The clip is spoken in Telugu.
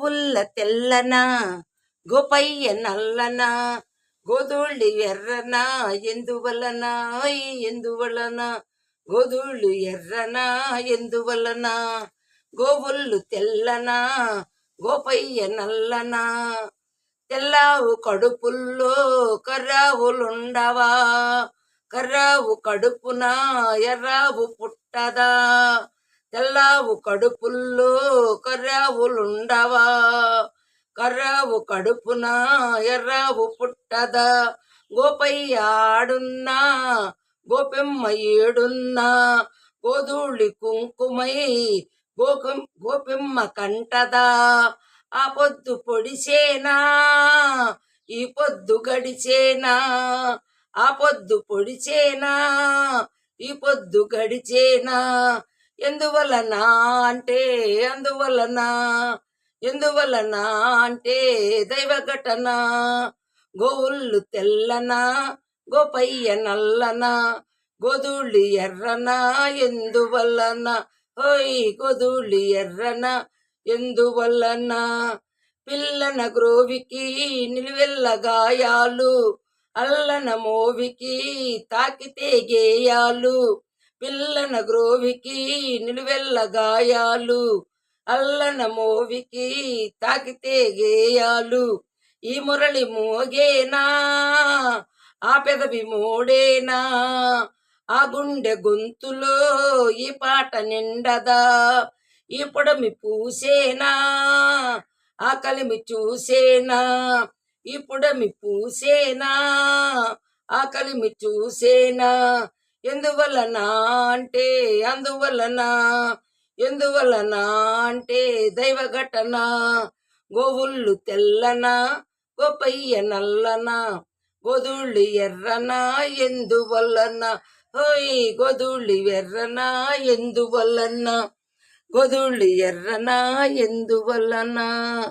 గోవుల్ల తెల్లన గోపయ్య నల్లన గోధుళ్ళు ఎర్రన ఎందువలన ఓయ్ ఎందువలన గోధుళ్ళు ఎర్రన ఎందువలన గోవుళ్ళు తెల్లన గోపయ్య నల్లన తెల్లావు కడుపుల్లో కర్రావులుండవా కర్రావు కడుపున ఎర్రావు పుట్టదా తెల్లావు కడుపుల్లో కర్రావులుండవా? కర్రావు కడుపున ఎర్రావు పుట్టదా? గోపయ్య ఆడున్నా గోపెమ్మ ఏడున్నా గోధూళి కుంకుమై గోకం గోపెమ్మ కంటదా? ఆ పొద్దు పొడిచేనా? ఈ పొద్దు గడిచేనా? ఆ పొద్దు పొడిచేనా? ఈ పొద్దు గడిచేనా? ఎందువలన అంటే అందువలన ఎందువలన అంటే దైవ ఘటన గోవుళ్ళు తెల్లన గోపయ్య నల్లన గోధుళి ఎర్రన ఎందువలన? ఓయ్ గోధుళి ఎర్రన ఎందువలన? పిల్లన గ్రోవికి నిలువెల్ల గాయాలు అల్లన మోవికి తాకితే గేయాలు. పిల్లన గ్రోవికి నిలువెల్ల గాయాలు అల్లన మోవికి తాకితే గేయాలు ఈ మురళి మోగేనా? ఆ పెదవి మోడేనా? ఆ గుండె గొంతులో ఈ పాట నిండదా? ఈ పొడమి పూసేనా? ఆ కలిమి చూసేనా? ఈ పొడమి పూసేనా? ఆ కలిమి చూసేనా? ఎందువలన అంటే అందువలన ఎందువలన అంటే దైవ ఘటన. గోవుళ్ళు తెల్లన గోపయ్య నల్లన గోధుళ్ళు ఎర్రన ఎందువలన? ఓయ్ గోధుళ్ళు ఎర్రన ఎందువలన? గోధుళ్ళు ఎర్రన ఎందువలన?